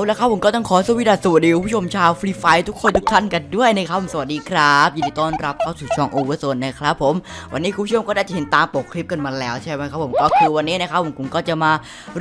เอาละครับผมก็ต้องขอสวัสดีสวัสดีคุณผู้ชมชาวฟรีไฟทุกคนทุกท่านกันด้วยนะครับสวัสดีครับยินดีต้อนรับเข้าสู่ช่องโอเวอร์โซนนะครับผมวันนี้คุณผู้ชมก็ได้เห็นตามปกคลิปกันมาแล้วใช่ไหมครับผมก็คือวันนี้นะครับผมผมก็จะมา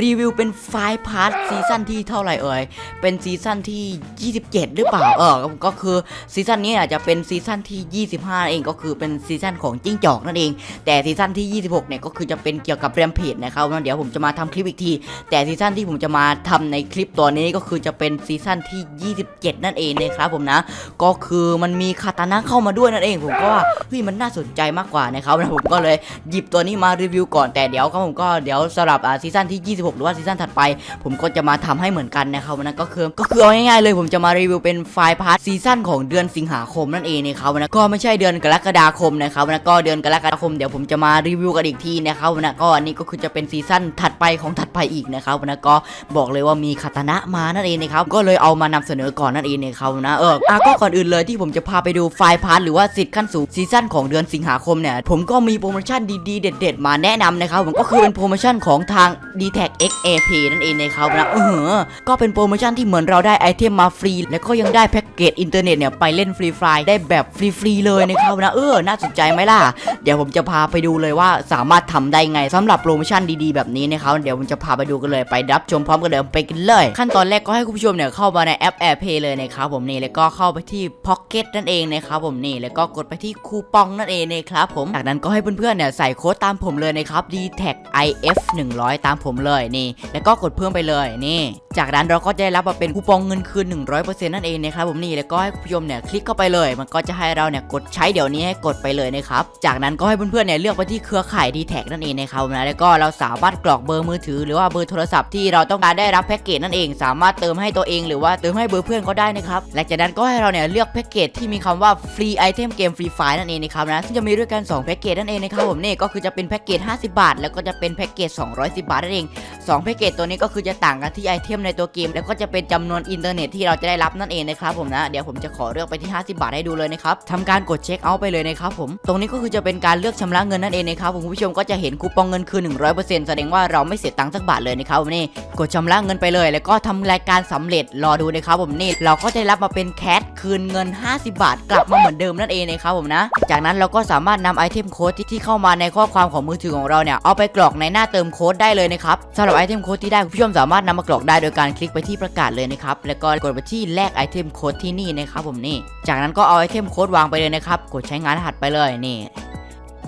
รีวิวเป็นไฟล์พาร์ทซีซั่นที่เท่าไหร่เอ่ยเป็นซีซั่นที่ 27 หรือเปล่าเออก็คือซีซั่นนี้อาจจะเป็นซีซั่นที่ 25 เองก็คือเป็นซีซั่นของจิ้งจอกนั่นเอง แต่ซีซั่นที่ 26 เนี่ยก็คือจะเป็นเกี่ยวกับแรมเพจนะครับแล้วเดี๋ยวผมจะมาทำคลิปอีกที แต่ซีซั่นที่ผมจะมาทำในคลิปตัวนี้ก็คือจะเป็นซีซั่นที่ 27 นั่นเองนะครับผมนะ ก็คือมันมีคาตานะเข้ามาด้วยนั่นเอง ผมก็ว่าเฮ้ยมันน่าสนใจมากกว่านะครับนะผมก็เลยหยิบตัวนี้มารีวิวก่อนแต่เดี๋ยวครับผมก็เดี๋ยวสำหรับอาซีซั่นที่ 26 หรือว่าซีซั่นถัดไป ผมก็จะมาทำให้เหมือนกันนะครับนะก็คือก็คือเอาง่ายๆเลยผมจะมารีวิวเป็นไฟล์พาร์ทซีซั่นของเดือนสิงหาคมนั่นเองนะครับนะก็ไม่ใช่เดือนกรกฎาคมนะครับนะก็เดือนกรกฎาคมเดี๋ยวผมจะมารีวิวกันอีกทีนะครับนะก็อันนี้ก็คือจะเป็นซีซั่นถัดไปของถัดไปอีกนะครับนะก็บอกเลยว่ามีคาตานะมานั่นเองนะครับก็เลยเอามานำเสนอก่อนนั่นเองนะครับนะเอออะก็ก่อนอื่นเลยที่ผมจะพาไปดูไฟล์พาร์ทหรือว่าสิทธิ์ขั้นสูงซีซั่นของเดือนสิงหาคมเนี่ยผมก็มีโปรโมชั่นดีๆ เด็ด ๆ มาแนะนำนะครับผมก็คือเป็นโปรโมชั่นของทาง d t a c XAP นั่นเองนะครับนะเออก็เป็นโปรโมชั่นที่เหมือนเราได้ไอเทมมาฟรี แล้วก็ยังได้แพ็กเกจอินเทอร์เน็ตเนี่ยไปเล่นฟรีไฟได้แบบฟรีๆเลยนะครับนะเออน่าสนใจไหมล่ะ เดี๋ยวผมจะพาไปดูเลยว่าสามารถทำได้ไงสำหรับโปรโมชั่นดีๆแบบนี้นะครับเดี๋ยวผมจะพาไปดูกันเลยไปรับชมพร้อมกันเลยไปกันเลย ขั้นตอนแรกก็ให้คุณผู้ชมเนี่ยเข้ามาในแอป AirPay เลยนะครับผมนี่แล้วก็เข้าไปที่ Pocket นั่นเองนะครับผมนี่แล้วก็กดไปที่คูปองนั่นเองนะครับผมจากนั้นก็ให้เพื่อนๆเนี่ยใส่โค้ดตามผมเลยนะครับ d t a g IF 100 ตามผมเลยนี่ แล้วก็กดเพิ่มไปเลยนี่ จากนั้นเราก็จะได้รับมาเป็นคูปองเงินคืน 100%นั่นเองนะครับผมนี่แล้วก็ให้คุณผู้ชมเนี่ยคลิกเข้าไปเลย มันก็จะให้เราเนี่ยกดใช้เดี๋ยวนี้ให้กดไปเลยนะครับจากนั้นก็ให้เพื่อนๆเนี่ยเลือกไปที่เครือข่าย d t a g นั่นเองนะครับนะแล้วก็เราสามารถกรอกเบอร์มือถือ หรือว่าเบอร์โทรศัพท์ที่เราต้องการได้รับแพ็กเกจนั่นเอง สามารถเติมให้ตัวเองหรือว่าเติมให้เบอร์เพื่อนก็ได้นะครับและจากนั้นก็ให้เราเนี่ยเลือกแพ็กเกจที่มีคำว่าฟรีไอเทมเกมฟรีไฟนั่นเองนะครับนะซึ่งจะมีด้วยกัน2แพ็กเกจนั่นเองนะครับผมนี่ก็คือจะเป็นแพ็กเกจ50 บาท แล้วก็จะเป็นแพ็กเกจ210 บาทนั่นเอง 2แพ็กเกจตัวนี้ก็คือจะต่างกันที่ไอเทมในตัวเกม แล้วก็จะเป็นจำนวนอินเทอร์เน็ตที่เราจะได้รับนั่นเองนะครับผมนะเดี๋ยวผมจะขอเลือกไปที่ 50 บาทให้ดูเลยนะครับทำการกดเช็คเอาท์ไปเลยนะครับผมตรงนี้ก็คือจะเป็นการเลือกชำระเงินนั่นเองนะครับผมผู้ชมก็จะเห็นคูปองเงินคืน100%แสดงว่าเราไม่เสียตังค์สักบาทเลยนะครับผมนี่กดชำระเงินไปเลย แล้วก็ทำรายการสำเร็จรอดูนะครับผมนี่เราก็จะได้รับมาเป็นแคชคืนเงิน 50 บาท กลับมาเหมือนเดิมนั่นเองนะครับผมนะ จากนั้นเราก็สามารถนำไอเทมโค้ดที่เข้ามาในข้อความของมือถือของเราเนี่ยเอาไปกรอกในหน้าเติมโค้ดได้เลยนะครับสำหรับไอเทมโค้ดที่ได้คุณผู้ชมสามารถนำมากรอกได้โดยการคลิกไปที่ประกาศเลยนะครับแล้วก็กดไปที่แลกไอเทมโค้ดที่นี่นะครับผมนี่ จากนั้นก็เอาไอเทมโค้ดวางไปเลยนะครับกดใช้งานรหัสไปเลยนี่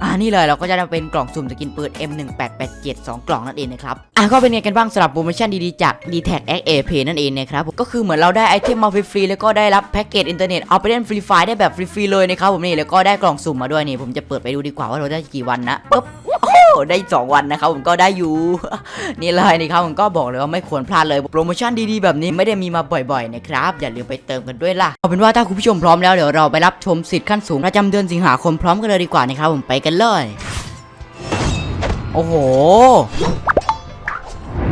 อ่านี่เลยเราก็จะได้เป็นกล่องสุ่มสกินปืน M1887 2 กล่องนั่นเองนะครับอะก็เป็นไงกันบ้างสำหรับโปรโมชั่นดีๆจาก d t a c x a p นั่นเองนะครับผมก็คือเหมือนเราได้ไอเทมมาฟรีๆแล้วก็ได้รับแพ็กเกจอินเทอร์เน็ตเอาไปเล่นฟรีไฟได้แบบฟรีๆเลยนะครับผมนี่แล้วก็ได้กล่องสุ่มมาด้วยนี่ผมจะเปิดไปดูดีกว่าว่าเราได้กี่วันนะปึ๊บ ได้ 2 วันนะครับผมก็ได้อยู่ นี่เลยนี่ครับผมก็บอกเลยว่าไม่ควรพลาดเลยโปรโมชั่นดีๆแบบนี้ไม่ได้มีมาบ่อยๆนะครับอย่าลืมไปเติมกันด้วยล่ะเอาเป็นว่าถ้าคุณผู้ชมพร้อมแล้วเดี๋ยวเราไปรับชมสิทธิ์ขั้นสูงประจำเดือนสิงหาคมพร้อมกันเลยดีกว่านะครับผมไปกันเลยโอ้โห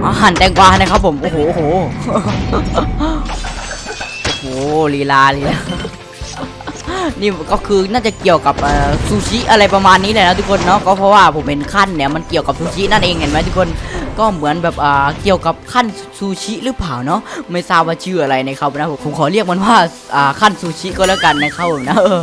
อาหารแตงกวานะครับผม โอ้โห โอ้โห โอ้โหลีลาลีลา นี่ก็คือน่าจะเกี่ยวกับซูชิอะไรประมาณนี้แหละนะทุกคนเนาะก็เพราะว่าผมเป็นขั้นเนี่ยมันเกี่ยวกับซูชินั่นเองเห็นไหมทุกคนก็เหมือนแบบอ่าเกี่ยวกับขั้นซูชิหรือเปล่าเนาะไม่ทราบว่าชื่ออะไรนะครับนะผมขอเรียกมันว่าอ่าขั้นซูชิก็แล้วกันนะครับนะเออ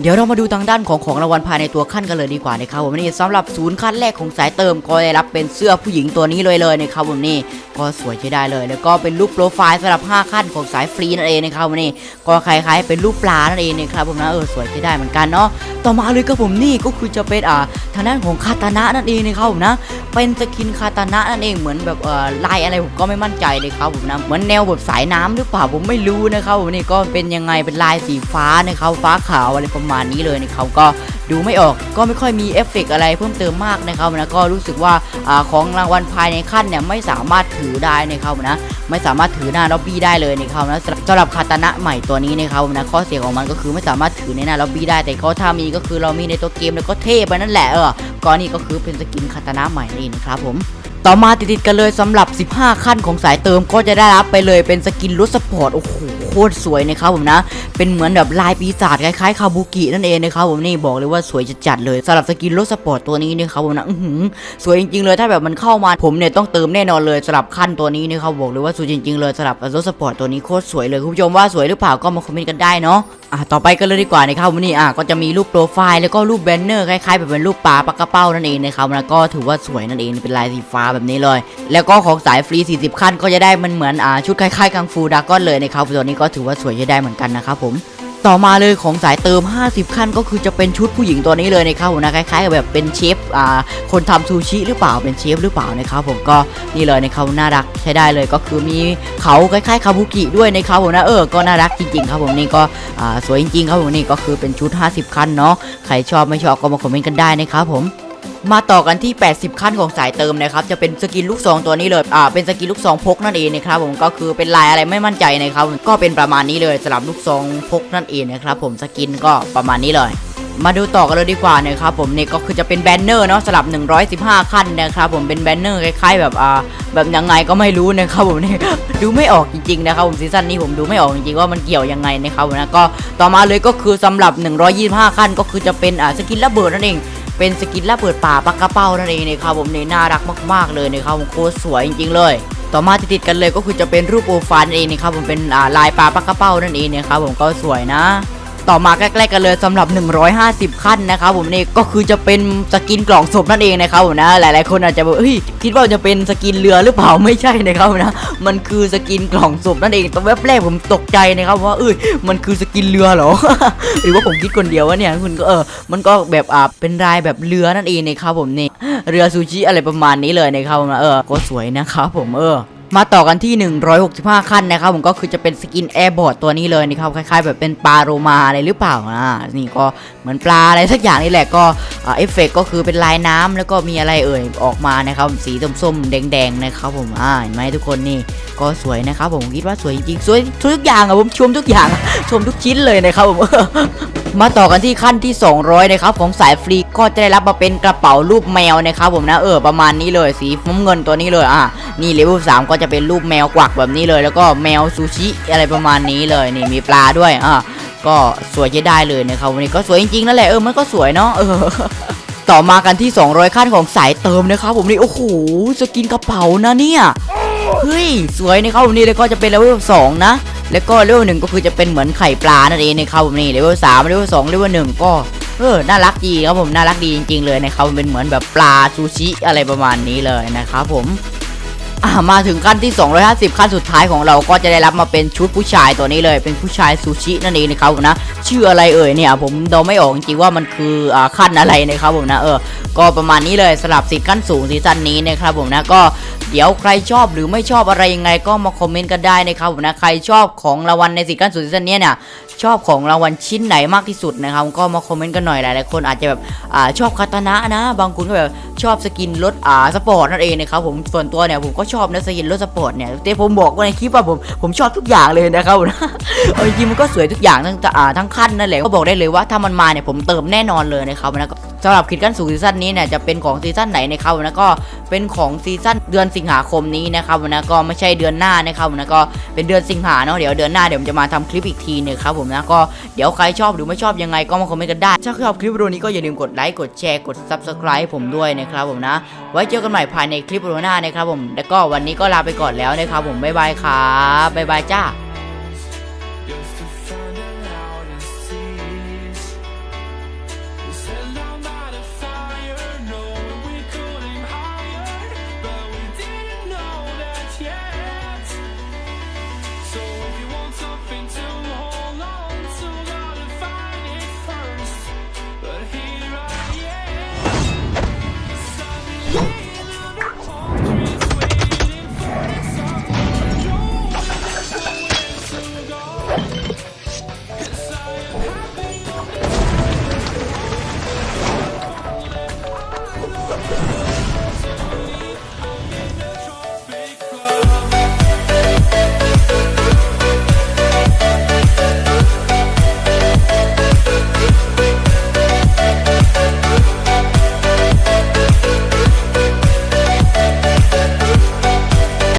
เดี๋ยวเรามาดูทางด้านของของรางวัลภายในตัวขั้นกันเลยดีกว่านะครับผมนี่สำหรับศูนย์ขั้นแรกของสายเติมก็ได้รับเป็นเสื้อผู้หญิงตัวนี้เลยเลยนะครับผมนี่ก็สวยใช้ได้เลย แล้วก็เป็นรูปโปรไฟล์สำหรับ 5 ขั้นของสายฟรีนั่นเองนะครับผมนี่ก็คล้ายๆเป็นรูปปลานั่นเองนะครับผมนะเออสวยใช้ได้เหมือนกันเนาะ ต่อมาเลยครับผมนี่ก็คือจะเป็นอ่าทางด้านของคาตานะนั่นเองนะครับผมนะ เป็นสกินคาตานะนั่นเองเหมือนแบบเอ่อลายอะไรผมก็ไม่มั่นใจเลยครับผมนะเหมือนแนวแบบสายน้ำหรือเปล่าผมไม่รู้นะครับผมนี่ก็เป็นยังไงเป็นลายสีฟ้านะครับฟ้าขาวอะไรประมาณนี้เลยนะครับก็ดูไม่ออกก็ไม่ค่อยมีเอฟเฟกต์อะไรเพิ่มเติมมากนะครับนะก็รู้สึกว่าอาของรางวัลภายในขั้นเนี่ยไม่สามารถถือได้นะครับนะไม่สามารถถือหน้าล็อบบี้ได้เลยนะครับนะสำหรับคาตานะใหม่ตัวนี้นะครับนะข้อเสียของมันก็คือไม่สามารถถือในหน้าล็อบบี้ได้ แต่ก็ถ้ามีก็คือเรามีในตัวเกมแล้วก็เท่ไปนั่นแหละเออก็นี่ก็คือเป็นสกินคาตานะใหม่นี่นะครับผม ต่อมาติดๆกันเลยสำหรับ 15 ขั้นของสายเติมก็จะได้รับไปเลยเป็นสกินรถสปอร์ตโอ้โหโคตรสวยนะครับผมนะ เป็นเหมือนแบบลายปีศาจคล้ายๆคาบุกินั่นเองนะครับผมนี่บอกเลยว่าสวยจัดๆเลยสำหรับสกินรถสปอร์ตตัวนี้นะครับผมนะหือสวยจริงๆเลยถ้าแบบมันเข้ามาผมเนี่ยต้องเติมแน่นอนเลยสำหรับขั้นตัวนี้นะครับบอกเลยว่าสวยจริงๆเลยสำหรับรถสปอร์ตตัวนี้โคตรสวยเลยคุณผู้ชมว่าสวยหรือเปล่าก็มาคอมเมนต์กันได้เนาะ อะต่อไปก็เลยดีกว่านะครับวันนี้อะก็จะมีรูปโปรไฟล์แล้วก็รูปแบนเนอร์คล้ายๆแบบเป็นรูปปลาปากกระเป้านั่นเองนะครับแล้วก็ถือว่าสวยนั่นเองเป็นลายสีฟ้าแบบนี้เลย แล้วก็ของสายฟรี 40 ขั้นก็จะได้มันเหมือนอ่าชุดคล้ายๆกังฟูดาก้อนเลยนะครับตัวนี้ก็ถือว่าสวยจะได้เหมือนกันนะครับผม ต่อมาเลยของสายเติม 50 ขั้นก็คือจะเป็นชุดผู้หญิงตัวนี้เลยนะครับผมนะคล้ายๆกับแบบเป็นเชฟอ่าคนทำซูชิหรือเปล่าเป็นเชฟหรือเปล่านะครับผมก็นี่เลยนะครับน่ารักใช้ได้เลยก็คือมีเขาคล้ายๆคาบุกิด้วยนะครับผมนะเออก็น่ารักจริงๆครับผมนี่ก็อ่าสวยจริงๆครับผมนี่ก็คือเป็นชุด 50 ขั้นเนาะใครชอบไม่ชอบก็มาคอมเมนต์กันได้นะครับผม มาต่อกันที่ 80 ขั้นของสายเติมนะครับ จะเป็นสกินลูกซองตัวนี้เลย อ่า เป็นสกินลูกซองพกนั่นเองนะครับผม ก็คือเป็นลายอะไรไม่มั่นใจนะครับ ก็เป็นประมาณนี้เลยสำหรับลูกซองพกนั่นเองนะครับผม สกินก็ประมาณนี้เลย มาดูต่อกันเลยดีกว่านะครับผมนี่ก็คือจะเป็นแบนเนอร์เนาะสำหรับ 115 ขั้นนะครับผม เป็นแบนเนอร์คล้ายๆ แบบอ่า แบบยังไงก็ไม่รู้นะครับผมนี่ดูไม่ออกจริงๆนะครับผมซีซั่นนี้ผมดูไม่ออกจริงๆว่ามันเกี่ยวยังไงนะครับผมนะ ก็ต่อมาเลยก็คือสำหรับ 125 ขั้นก็คือจะเป็นอ่าสกินระเบิดนั่นเอง เป็นสกินระเปิดป่าปากกระเป้านั่นเองนะครับผมนี่น่ารักมากๆเลยนะครับผมโคตรสวยจริงๆเลยต่อมาติดๆกันเลยก็คือจะเป็นรูปโปรไฟล์นั่นเองนะครับผมเป็นลายปลาปากกระเป้านั่นเองนะครับผมก็สวยนะ ต่อมาใกล้ๆกันเลยสำหรับ 150 ขั้นนะครับผมนี่ก็คือจะเป็นสกินกล่องศพนั่นเองนะครับผมนะหลายๆคนอาจจะแบบเฮ้ยคิดว่าจะเป็นสกินเรือหรือเปล่าไม่ใช่นะครับนะมันคือสกินกล่องศพนั่นเองตอนแวบแรกผมตกใจนะครับว่าเอ้ยมันคือสกินเรือเหรอ หรือว่าผมคิดคนเดียววะเนี่ยคุณก็เออมันก็แบบอ่าเป็นลายแบบเรือนั่นเองนะครับผมนี่เรือซูชิอะไรประมาณนี้เลยนะครับผมนะเออก็สวยนะครับผมเออ มาต่อกันที่ 165 ขั้นนะครับผมก็คือจะเป็นสกินแอร์บอร์ดตัวนี้เลยนะครับคล้ายๆ แบบเป็นปลาโรมาอะไรหรือเปล่าอ่านี่ก็เหมือนปลาอะไรสักอย่างนี่แหละก็เอฟเฟกก็คือเป็นลายน้ำแล้วก็มีอะไรเอ่ยออกมานะครับสีส้มๆแดงๆนะครับผมอ่าเห็นไหมทุกคนนี่ก็สวยนะครับผมคิดว่าสวยจริงๆสวยทุกอย่างอะผมชมทุกอย่างชมทุกชิ้นเลยนะครับผม มาต่อกันที่ขั้นที่ 200 นะครับของสายฟรีก็จะได้รับมาเป็นกระเป๋ารูปแมวนะครับผมนะเออประมาณนี้เลยสีน้ำเงินตัวนี้เลยอะนี่เลเวล3ก็จะเป็นรูปแมวกวักแบบนี้เลย แล้วก็แมวซูชิอะไรประมาณนี้เลยนี่มีปลาด้วยอะก็สวยใช้ได้เลยนะครับวันนี้ก็สวยจริงๆนั่นแหละเออมันก็สวยเนาะเออต่อมากันที่ 200 ขั้นของสายเติมนะครับผมนี่โอ้โหสกินกระเป๋านะเนี่ยเฮ้ยสวยนะครับผมนี่แล้วก็จะเป็นเลเวล2นะ แล้วก็เลเวลหนึ่งก็คือจะเป็นเหมือนไข่ปลานั่นเองนะครับผมนี่เลเวลสามเลเวลสองเลเวลหนึ่งก็เออน่ารักดีครับผมน่ารักดีจริง ๆ เลยนะครับมันเป็นเหมือนแบบปลาซูชิอะไรประมาณนี้เลยนะครับผม อ่ามาถึงขั้นที่ 250 ขั้นสุดท้ายของเราก็จะได้รับมาเป็นชุดผู้ชายตัวนี้เลย เป็นผู้ชายซูชินั่นเองนะครับผมนะชื่ออะไรเอ่ยเนี่ย ผมเดาไม่ออกจริงๆว่ามันคืออ่าขั้นอะไรนะครับผมนะเออก็ประมาณนี้เลยสลับสิทธิ์ขั้นสูงซีซั่นนี้นะครับผมนะก็เดี๋ยวใครชอบหรือไม่ชอบอะไรยังไงก็มาคอมเมนต์กันได้นะครับผมนะใครชอบของรางวัลในสิทธิ์ขั้นสูงซีซั่นนี้เนี่ย ชอบของรางวัลชิ้นไหนมากที่สุดนะครับ ก็มาคอมเมนต์กันหน่อยหลายๆคนอาจจะแบบอ่าชอบคาตานะนะ บางคนก็แบบชอบสกินรถอ่าสปอร์ตนั่นเองนะครับผมส่วนตัวเนี่ยผมก็ชอบนะสกินรถสปอร์ตเนี่ยแต่ผมบอกว่าในคลิปว่าผมผมชอบทุกอย่างเลยนะครับนะเอาจริงมันก็สวยทุกอย่างทั้งอ่าทั้งขั้นนั่นแหละก็บอกได้เลยว่าถ้ามันมาเนี่ยผมเติมแน่นอนเลยนะครับนะก็ สำหรับคิดกันสู่ซีซั่นนี้เนี่ยจะเป็นของซีซั่นไหนนะครับนะก็เป็นของซีซั่นเดือนสิงหาคมนี้นะครับนะก็ไม่ใช่เดือนหน้านะครับนะก็เป็นเดือนสิงหาเนาะเดี๋ยวเดือนหน้าเดี๋ยวผมจะมาทำคลิปอีกทีหนึงครับผมนะก็เดี๋ยวใครชอบหรือไม่ชอบยังไงก็มาคอมเมนต์กันได้ถ้าชอบคลิปวิดีโอนี้ก็อย่าลืมกดไลค์กดแชร์กด subscribe ผมด้วยนะครับผมนะ ไว้เจอกันใหม่ภายในคลิปวิดีโอหน้านะครับผมแล้วก็วันนี้ก็ลาไปก่อนแล้วนะครับผมบ๊ายบายครับบ๊ายบายจ้า